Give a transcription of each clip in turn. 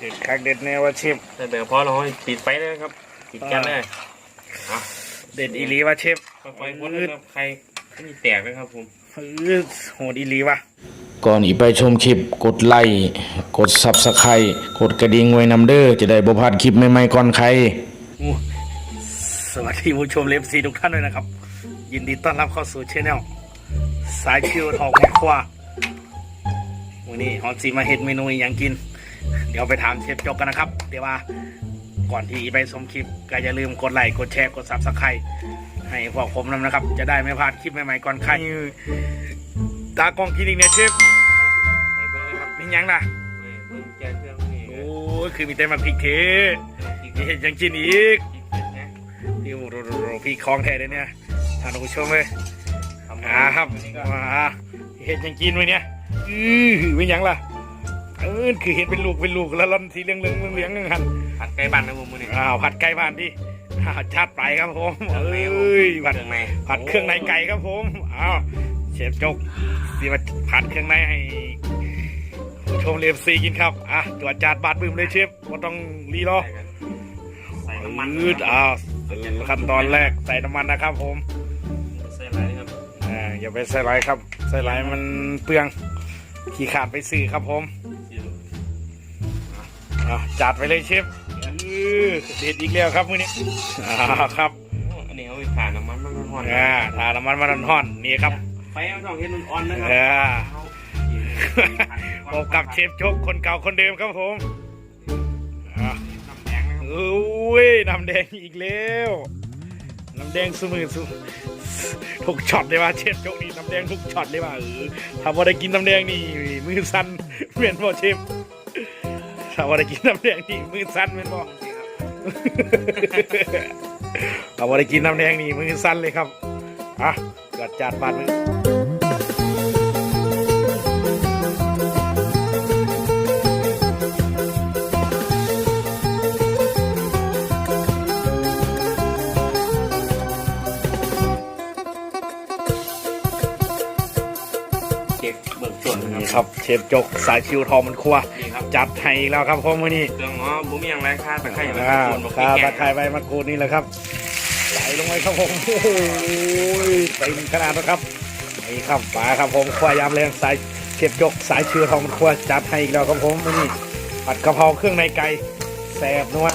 เด็ดคักเด็ดแนวว่าเชฟแต่เดี๋ยวพอเราให้ปิดไฟเลยครับปิดกันเลยเอาเด็ดอีหลีว่าเชฟค่อยๆคนนะครับใครไม่มีแตกเลยครับผมเออโหดอีหลีว่ะก่อนอีไปชมคลิปกดไลค์กดซับสไครต์กดกระดิ่งไว้นำเด้อจะได้บ่พลาดคลิปใหม่ๆก่อนใครอู้สวัสดีผู้ชมเลฟซีทุกท่านด้วยนะครับ ยินดีต้อนรับเข้าสู่ช anel สายชิวทองแม่ครัววันนี้ฮอนซีมาเห็ดเมนูอหย่างกินเดี๋ยวไปถามเชฟจกกันนะครับ เดี๋ยวว่าก่อนที่ไปชมคลิปก็อย่าลืมกดไลค์กดแชร์กดซับสไครต์ให้พวกผมนำนะครับ จะได้ไม่พลาดคลิปใหม่ๆก่อนใครตากล้องกินอีกเนี่ยเชฟให้เบิ้งเลยครับนี่ยังนะไม่เบิ้งแกะเครื่องนี่โอ้ยคือมีแต่มาพริกเทพริกนี่เห็นยังกินอีกเผ็ดนะพี่โอ้โหพี่คลองแท้เลยเนี่ยท่านผู้ชมเลยทำอ่าครับมาเห็ดยังกินไว้เนี่ยอือเป็นหยังล่ะ เออคือเห็ดเป็นลูกเป็นลูกแล้วร่อนสีเหลืองเหลืองเหลืองเหลืองหันผัดไก่บ้านนะผมมื้อนี้อ้าวผัดไก่บ้านดิอ่าชัดไปครับผมเอ้ยผัดเครื่องในผัดเครื่องในไก่ครับผมอ้าวเชฟจกสิมาผัดเครื่องในให้ผู้ชมเลียมซีกินครับอะตรวจจานบาดบึ้มเลยเชฟก็ต้องรีรอใส่น้ำมันอืดอ้าวขั้นตอนแรกใส่น้ำมันนะครับ ผมใส่อะไรครับอ่าอย่าไปใส่ไรครับ ใส่ไรมันเปลืองขี่ขาดไปสื่อครับผม อ่าจัดไปเลยเชฟอื้อเด็ดอีกแล้วครับมื้อนี้อ่าครับอันนี้เอาไปผ่านน้ำมันมันร้อนๆอ่าทาน้ำมันมาห่อนๆนี่ครับไฟเอาต้องเห็นมันอ่อนนะครัอ่าเอาพบกับเชฟโจกคนเก่าคนเดิมครับผมอ่าน้ำแดงนะครับโอ้ยน้ำแดงอีกแล้วน้ำแดงสมือสุทุกช็อตเลยว่าเชฟโจกนี่น้ำแดงทุกช็อตเลยว่าเออถ้าพอได้กินน้ำแดงนี่มือสั่นเหมือนพ่อเชฟ ถ้าพอได้กินน้ำแดงนี่มือสั่นเหมือนพ่อถ้าพอได้กินน้ำแดงนี่มือสั่นเลยครับอะจัดจานบานมือ เก็บเบิกส่วนนะนี่คครับรับเชฟจกสายชิวทองมันครัว นี่ครับจัดให้อีกแล้วครับผมวันนี้เครื่องอ๋อบุ้มยังไรค่าตะไคร้อย่างไรอ่าส่วนบอกข้าแกตะไคร้ใบมะกรูดนี่แหละครับไหลลงไปครับผมโอ้โหเต็มขนาดนะครับนี่ครับป๋าครับผมครัวยามแรงสายเชฟจกสายชิวทองมันครัวจัดให้อีกแล้วครับผมวันนี้ผัดกะเพราเครื่องในไก่แซ่บนัว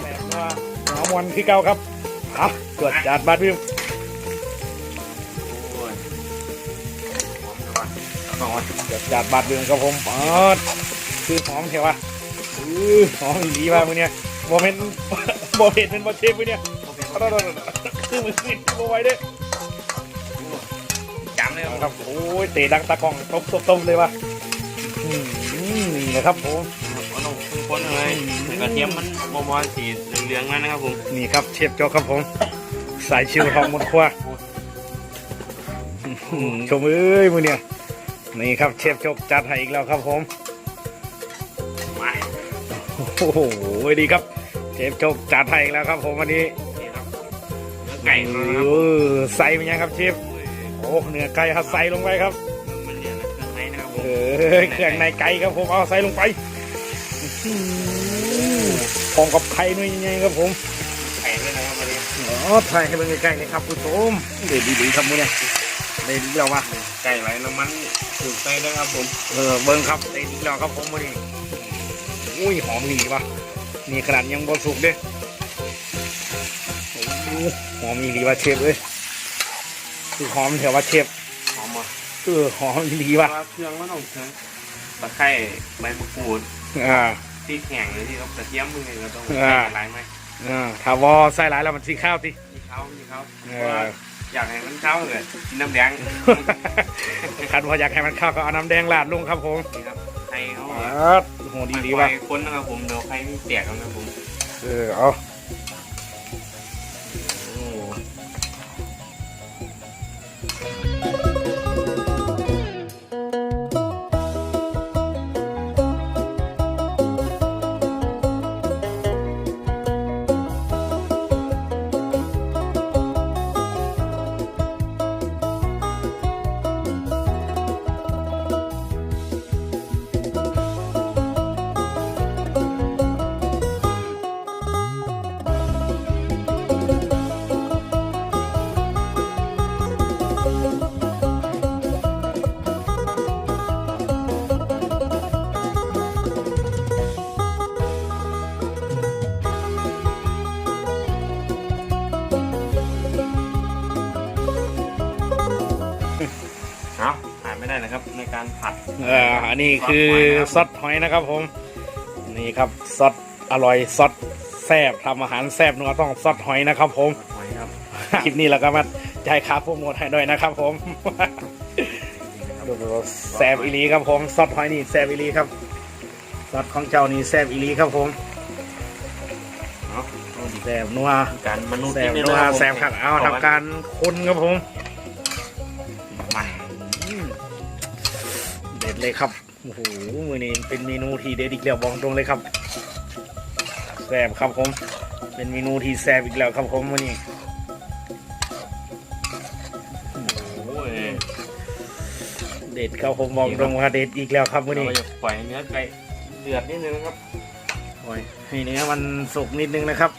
แซ่บนัวหอมวันที่เก่าครับเอาตรวจจัดบาดพิ งวะเอาต่อวะตรวจจัดบาดพิมครับผมเปิดคือหอมเทวะอือหอมอีดีมากมื้อเนี้ยโมเมนต์โมเมนต์เป็นโมเชฟมื้อเนี้ยเอาเอาเอาเอาคือมือขึ้นมาไว้เด้อจำเลยเอาคครับรับโอ้ยเตะดังตะกล้องต้มต้มต้มเลยว่ะอืมนี่นะครับผมเอาลงคนๆเลยกระเทียมมันมอมอสีเหลืองๆนั่นนะครับผมนี่ครับเชฟโจกครับผมสายชิวทองมนครัวอืมชมเอ้ยมือเนี่ย นี่ครับเชฟโจกจัดให้อีกแล้วครับผมมาโอ้โหดีครับเชฟโจกจัดให้อีกแล้วครับผมวันนี้นี่ครับเนื้อไก่ของเรานะครับเออใส่เป็นยังครับเชฟโอ้เนื้อไก่ครับใส่ลงไปครับ มันเนี่ยนะเครื่องในนะครับผเอมอเครื่องในไก่ครับผมเอาใส่ลงไปพร้อมกับไข่หน่อยยังไงครับผมไข่ด้วยนะครับวันนี้อ๋อถ่ายให้เบิ่งใกล้ๆเลยครับคุณโสมเดี๋ยวดีๆครับมื้อเนี่ย เดี๋ยวดีแล้ววะไก่ไหลน้ำมันถูกใจนะครับผม เออเบิ่งครับเดี๋ยวดีแล้วครับผมมื้อนี้อุ้ยหอมดีวะนี่ขนาดยังบ่สุกเด้โอ้โหหอมดีวะเชฟเอ้ยคือหอมแถวว่าเชฟหอมอะเออหอมดีเพวะราะว่าเครื่องมันต้องเครื่องตะไคร้ใบมะกรูดอ่าพริกแห้งเลยที่ครับกระเทียมมือเราต้องอ่าใส่หลายไหมอ่าถ้าวอใส่หลายแล้วมันสีข้าวติมีเขามีเขาเอเพราะว่า ออยากให้มันเข้าเลยกินน้ำแดงคันพออยากให้มันเข้าวก็เอาน้ำแดงราดลงครับผมนี่ครับไข่เขาอ่าอะโหดีดีไปว่ะคนนะครับผมเดี๋ยวไข่ไม่แตกนะครับผมเออเอา การผัดเอ่ออันนี้คือซอสหอยนะครับผม นี่ครับซอสอร่อยซอสแซ่บทำอาหารแซ่บนัวต้องซอสหอยนะครับผม หอยครับคลิปนี้เราก็มาจ่ายค่าโปรโมทให้ด้วยนะครับผมดูแซ่บอีหลีครับผมซอสหอยนี่แซ่บอีหลีครับซอสของเจ้านี่แซ่บอีหลีครับผมเนาะแซ่บนัวการมนุษย์แซ่บนิดนัวนะครับผมแซ่บขัดเอาทำการคนครับผม ด็ดเลยครับโอ้โหมือนี้เป็นเมนูที่เด็ดอีกแล้วบอกตรงเลยครับแซ่บครับผม เป็นเมนูที่แซ่บอีกแล้วครับผมมือนี้โอ้ยเด็ดครับผมบอกตรงว่าเด็ดอีกแล้วครับมือเรานี้ก็จะปล่อยให้เนื้อไก่เดือดนิดนึงนะครับโอ้ยให้เนื้อมันสุกนิดนึงนะครับ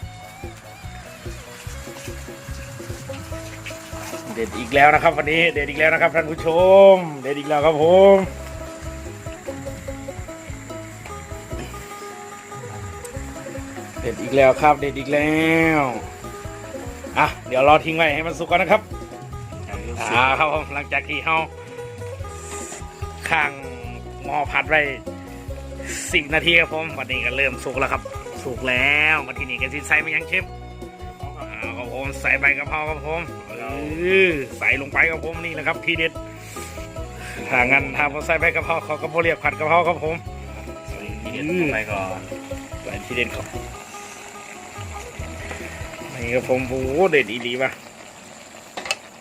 เด็ดอีกแล้วนะครับวันนี้ เด็ดอีกแล้วนะครับท่านผู้ชม เด็ดอีกแล้วครับผม แล้วครับ เด็ดอีกแล้วอะเดี๋ยวรอทิ้งไว้ให้มันสุกก่อนนะครับอ่าครับผมหลังจากที่เฮาข้างหม้อผัดไว้สิบนาทีครับผมวันนี้ก็เริ่มสุกแล้วครับ สุกแล้วมาที่นี่กันสิใส่มายังเชฟอ่าครับผมใส่ใบกะเพราครับผมเออใส่ลงไปครับผมนี่แหละครับทีเด็ดถ้างั้นถ้าผมใส่ใบกะเพราเขาก็บ่เรียกผัดกะเพราครับผมทีเด็ดเข้าไปก่อนใส่ทีเด็ดครับ นี่ครับผมโอ้โหเด็ดอีหลีว่ะ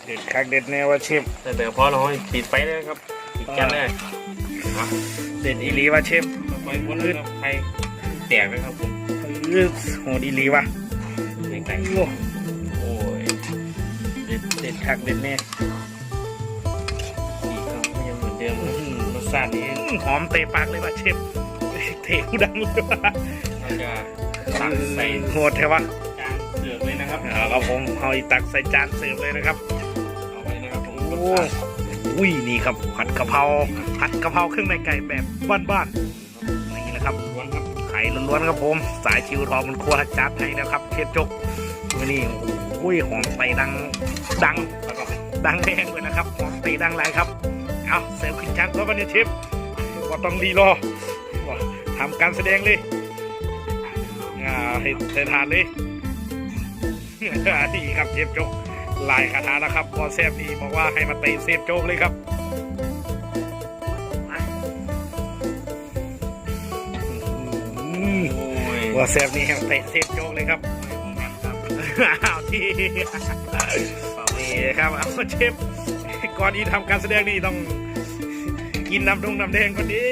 เด็ดคักเด็ดแนวว่าเชฟแต่เดี๋ยวพอเราให้ปิดไฟเลยครับปิดแก๊สเลยเด็ดอีหลีว่ะเชฟปล่อยคนเลยครับไฟแตกเลยครับผมเออโหดอีหลีว่ะไก่โอ้โอ้ยเด็ดเด็ดคักเด็ดแน่ดีครับก็ยังเหมือนเดิมอื้คอรับหือรสชาตินี้หอมเตะปากเลยว่ะเชฟเตะหูดังเลยว่ะเราจะตักใส่โหดแท้วะ นะครับเอาครับผมเอาอีตักใส่จานเสิร์ฟเลยนะครับเอาไปนะครับผมโอ้อุ้ยนี่ครับผัดกะเพราผัดกะเพราเครื่องในไก่แบบบ้านๆนี่แหละครับล้วนครับไข่ล้วนๆครับผม สายชิวทองมันครัวจัดให้นะครับเชฟจกนี่โอ้ยหอมไตดังดังดังแดงเลยนะครับหอมไตดังไรงครับเอาเสิร์ฟขึ้นจานแล้ววันนี้เชฟว่าต้องรีรอว่าทำการแสดงเลยอ่าให้เททานเลย นี่ครับเชฟโจ๊กลายคาถานะครับพอเซฟนี่บอกว่าให้มาเตะเซฟโจ๊กเลยครับอืมโอ้ยพอเซฟนี่ให้มาเตะเซฟโจ๊กเลยครับอ้าวที่นี่ครับเอาเชฟก่อนที่ทำการแสดงนี่ต้องกินน้ำดงน้ำแดงก่อนดิ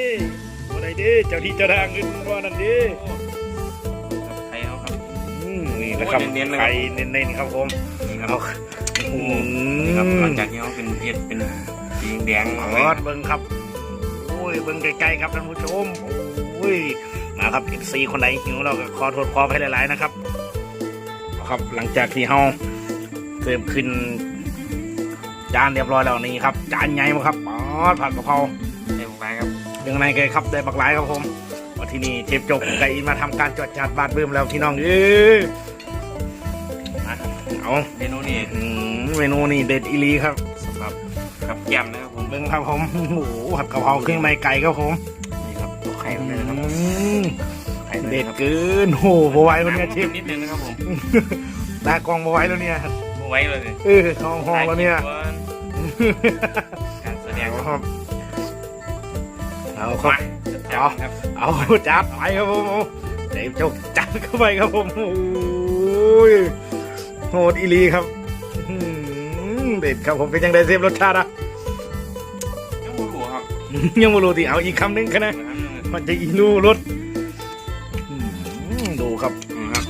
ว่าไดดิเจ้าที่เจ้าทางอื่นว่านั่นดิ นี่นะครับโอ้ยเน้นๆเลยครับ ไข่เน้นๆครับผมนี่ครับเอาอืนี่ครับหลังมจากที่เขาเป็นเผ็ดเป็นสีแดงขเอาอไว้ดเบิ้งครับโอ้ยเบิ้งไกลๆครับท่านผู้ชมโอ้ยมาครับเอฟซีคนไหนหิวเราก็ขอโทษขอไปหลายๆนะครับ ครับหลังจากที่เฮาเติมขึ้น จานเรียบร้อยแล้วนี่ครับ จานใหญ่มากครับอ๋อผัดกะเพราใส่ลงไปครับยังไงกันครับได้บักหลายครับผมวันที่นี่เชฟจกไก่อินมาทำการจดจัดบาดเบิ่มแล้วพี่น้องเอ้ยมาครับ เอาเมนูนี้อืมเมนูนี่เด็ดอีหลีครับสำหรับกับแก้มนะครับผมเบิ้งครับผมโอ้โหผัดกะเพราเครื่องในไก่ครับผมนี่ครับตัวไข่ลงไปนะครับอืมไข่ลงไปเด็ดครับเกินโหบไหวแล้วเนี่ยเชฟนิดนึงนะครับผมตากล้องบไหวแล้วเนี่ยเอาไว้เลยเออห้องห้องแล้วเนี่ยการแสดงเอาคครับรับเอาคมารับจัดครับเอาจัดไปครับผมเอาเด็กจกจัดเข้าไปครับผมโอ้ย โหดอีหลีครับอื้อหือเด็ดครับผมเป็นยังไงเซฟรสชาติอะยังไม่รู้ครับ ยังไม่รู้ที่เอาอีกคำหนึงคะนะมันจะอีนูรสอื้อหือดูครับครับ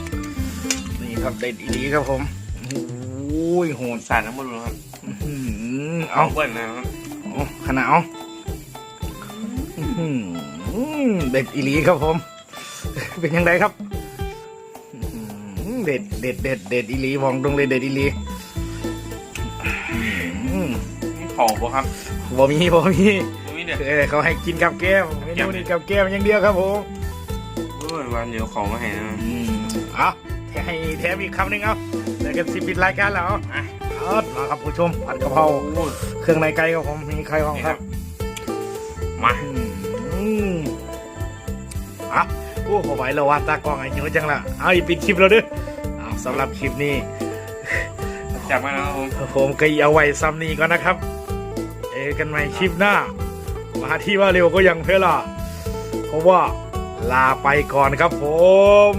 นี่ครับเด็ดอีหลีครับผมโอ้ยโหดสารน้ำมันรู้ครับอื้อหือเอาเอาเบิ้ลนะครับเอาขนาดเอาอื้อหือเด็ดอีหลีครับผม เป็นยังไงครับอื้อหือ เด็ดเด็ดเด็ดเด็ดอีหลีมองตรงเลยเด็ดอีหลีอื้อนี่ขอบ่ครับหือบ่มีบ่มีบ่มีเด็ดเออเขาให้กินกับแก้มเมนูนี้กับแก้มอย่างเดียวครับผมโอ้ยวันเดียวขอมาให้นะอืมเอาให้แถมอีกคำหนึ่งเอาแต่กันสิปิดรายการแล้วเอาเอามาครับผู้ชมผัดกะเพราโอ้ยเครื่องในไก่ครับผมมีใครบ้างนี่คครัรับบมาอืมอะโอ้โหไหวแล้วว่าตากล้องไอ้เหี้ยจังละเอาอีกปิดคลิปแล้วเด้อเอา สำหรับคลิปนี้จับมาแล้วครับผมผมก็เอาไว้ซ้ำนี้ก่อนนะครับเจอกันใหม่คลิปหน้า มาที่ว่าเร็วก็ยังเพล่ะเพราะว่าลาไปก่อนครับผม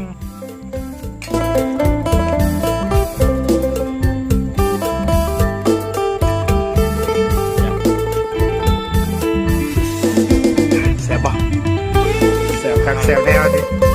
แซ่บป่ะแซ่บคักแซ่บแน่ดิ